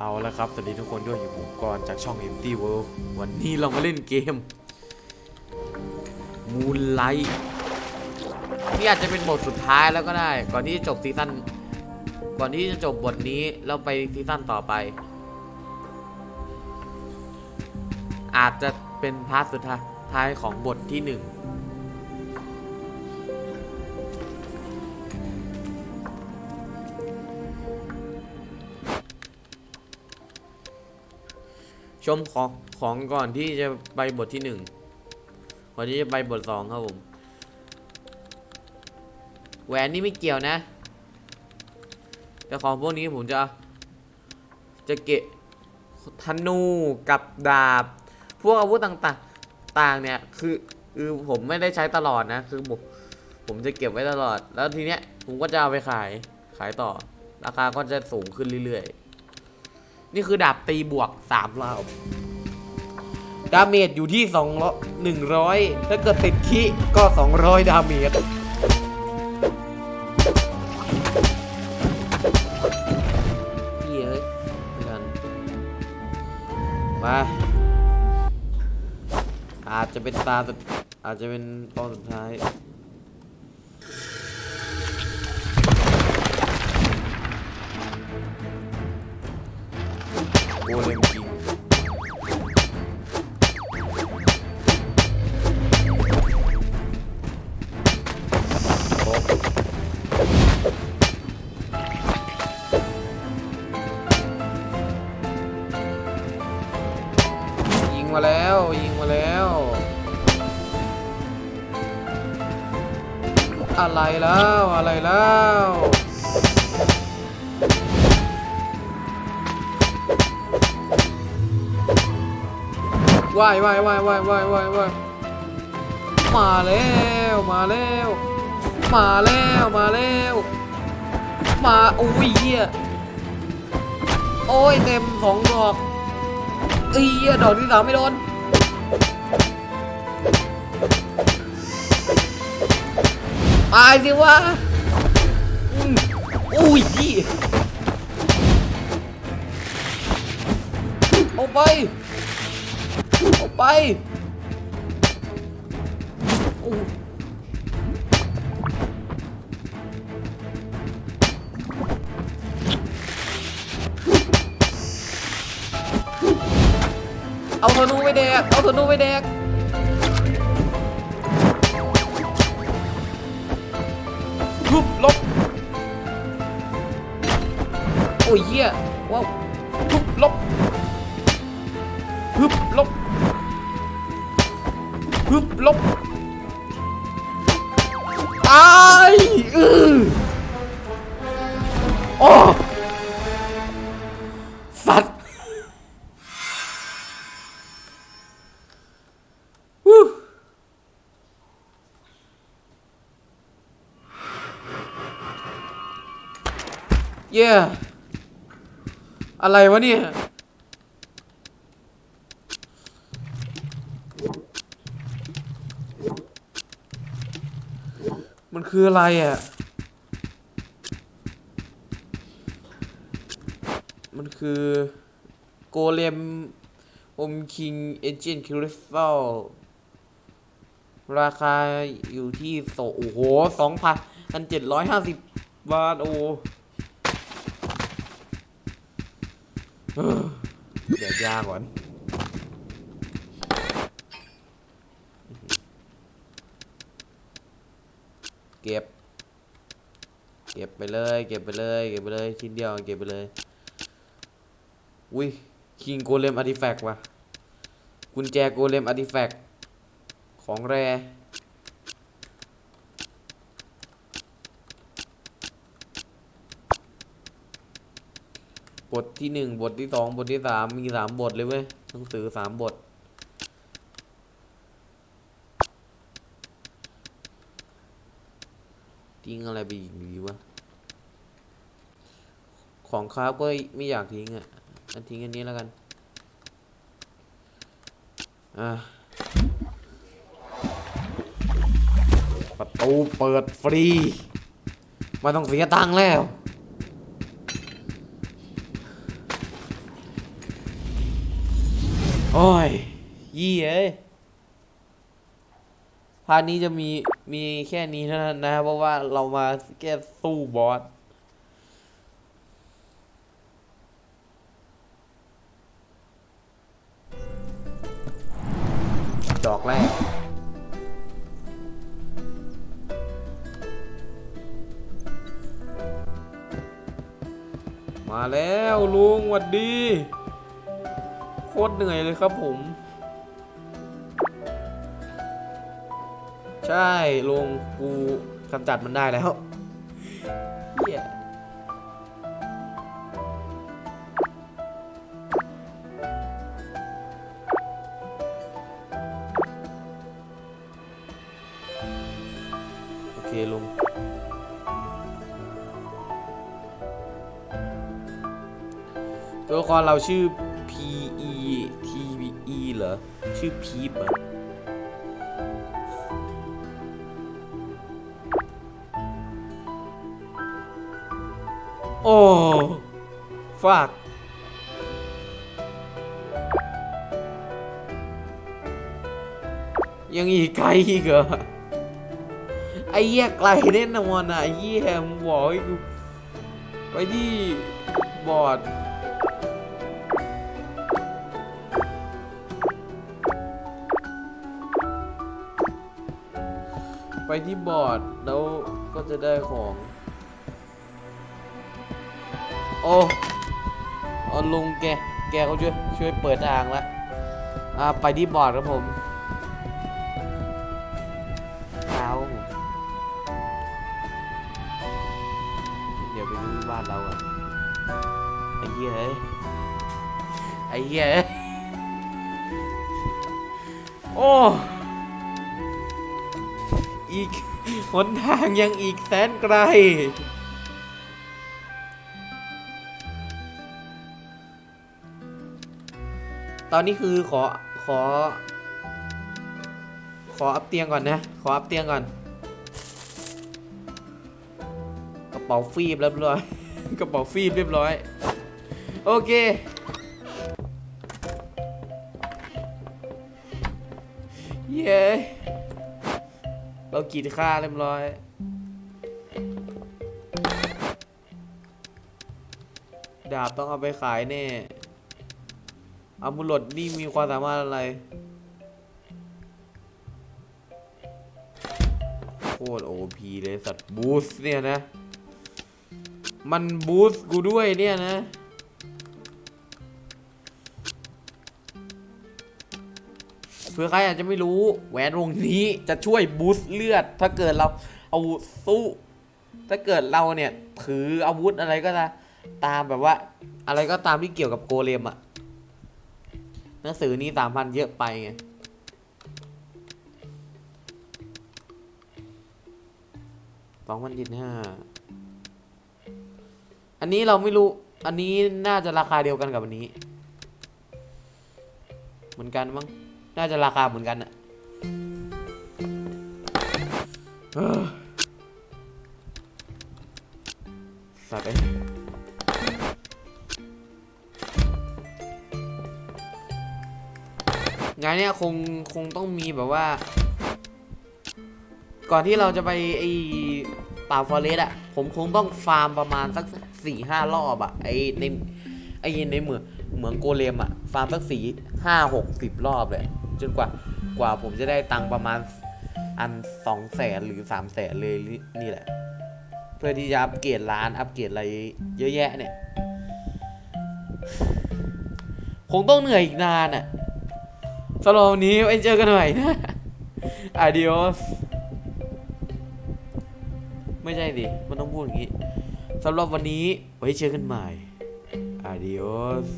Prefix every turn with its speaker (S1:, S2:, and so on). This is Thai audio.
S1: เอาละครับ สวัสดีทุกคนด้วยอยู่ผมกรจากช่อง Empty World วันนี้เรามาเล่นเกม Moonlight นี่อาจจะเป็นบทสุดท้ายแล้วก็ได้ ก่อนที่จะจบซีซั่น ก่อนที่จะจบบทนี้แล้วไปซีซั่นต่อไป อาจจะเป็นพาร์ทสุดท้ายของบทที่หนึ่ง ชมของของก่อนที่จะไปบทที่หนึ่งก่อนที่จะไปบทสองครับผม แหวนนี่ไม่เกี่ยวนะ แต่ของพวกนี้ผมจะ จะเกะธนูกับดาบ พวกอาวุธต่างๆต่างเนี่ยคือคือผมไม่ได้ใช้ตลอดนะ คือผมผมจะเก็บไว้ตลอด แล้วทีเนี้ยผมก็จะเอาไปขายขายต่อ ราคาก็จะสูงขึ้นเรื่อยๆ นี่คือดาบตีบวกสามรอบดาเมจอยู่ที่สองร้อยหนึ่งร้อยถ้าเกิดติดคิก็สองร้อยดาเมจพี่เยไม่ทันมาอาจจะเป็นตาสุดอาจจะเป็นตอนสุดท้าย งมาแล้ว ยิงมาแล้ว อะไรแล้วอะไรแล้วว่ายว่ายว่ายว่ายว่ายว่ายว่ายมาแล้วมาแล้วมาแล้วมาแล้วมาโอ้ยเหี้ยโอ้ยเต็มสองดอก เอ้ยเหี้ยดอกที่สามไม่โดนตายสิวะอืมอุ้ยเหี้ยเอาไป ออกไปโอ้ เอาธนูไปแดก เอาธนูไปแดก ทุบลบ โอ้ยเหี้ยว้าวทุบลบฮึบลบฮึบลบตายอือโอ้สัตว์ เย้อะไรวะเนี่ย มันคืออะไรอะ มันคือโกเลมอมคิงเอเจนคริสตัลราคาอยู่ที่โสโอ้โหสองพันเจ็ดร้อยห้าสิบบาท โอ้ เดี๋ยวยาก่อนเก็บ เก็บไปเลย เก็บไปเลย เก็บไปเลยชิ้นเดียวเก็บไปเลย อุ้ยคิงโกเลมอาร์ติแฟกต์ว่ะกุญแจโกเลมอาร์ติแฟกต์ของแร บทที่หนึ่งบทที่สองบทที่สามมีสามบทเลยเว้ยหนังสือสามบท ทิ้งอะไรไปอีกดีวะ ของคราฟก็ไม่อยากทิ้งอะทิ้งอันนี้แล้วกัน อะประตูเปิดฟรี ไมาต้องเสียตังค์แล้ว โอ้ย ยี่เอ้ยพาร์ทนี้จะมีมีแค่นี้เท่านั้นนะ เพราะว่าเรามาแก้สู้บอสดอกแรก มาแล้วลุงหวัดดี คตรเหนื่อยเลยครับผม ใช่ลงกูกำจัดมันได้แล้วเหี้ยโอเคลงตัวละครเราชื่อ ชื่อพีปเหรอโอ้ฟากยังอีกไกลอีกเหรอไอ้เหี้ยไกลแน่นอนอะไอ้เหี้ยมึงบอกให้กูไปที่บอร์ด ไปที่บอร์ดแล้วก็จะได้ของ โอ้เอาลุงแก แกเขาช่วยช่วยเปิดทางละอ่าไปที่บอร์ดครับผมเอาเดี๋ยวไปดูบ้านเราอะไอ้เหี้ยไอ้เหี้ยโอ้ อีกหนทางยังอีกแสนไกล ตอนนี้คือขอขอ ขออัพเตียงก่อนนะ ขออัพเตียงก่อน กระเป๋าฟีบเรียบร้อย กระเป๋าฟีบเรียบร้อย โอเคเย้ เรากีดค่าเรียบร้อย ดาบต้องเอาไปขายแน่อามุลดนี่มีความสามารถอะไร โคตรโอพีเลยสัตว์บูสเนี่ยนะ มันบูสกูด้วยเนี่ยนะ ผื่อใครอาจจะไม่รู้แหวนวงนี้จะช่วยบูสต์เลือด ถ้าเกิดเราเอาสู้ ถ้าเกิดเราเนี่ยถืออาวุธอะไรก็ตามตามแบบว่า อะไรก็ตามที่เกี่ยวกับโกเลมอะหนังสือนี้สามพันเยอะไปไงสองพันยี่ห้าอันนี้เราไม่รู้ อันนี้น่าจะราคาเดียวกันกับอันนี้ เหมือนกันมั้ง น่าจะราคาเหมือนกันอะอ้อสัตว์เอ้งานเนี้ยคงคงต้องมีแบบว่า ก่อนที่เราจะไปไอป่าฟอเรสอะผมคงต้องฟาร์มประมาณสักสี่ห้ารอบอะไอในไอในเหมืองเหมืองโกเลมอะฟาร์มสักสี่ห้าหกสิบรอบเลย จนกว่ากว่าผมจะได้ตังค์ประมาณอันสองแสนหรือสามแสนเลยนี่แหละ เพื่อที่จะอัปเกรดร้านอัปเกรดอะไรเยอะแยะเนี่ย คงต้องเหนื่อยอีกนานอะสำหรับวันนี้ไว้เจอกันใหม่นะ adios ไม่ใช่ดิ มันต้องพูดอย่างนี้สำหรับวันนี้ไว้เจอกันใหม่ adios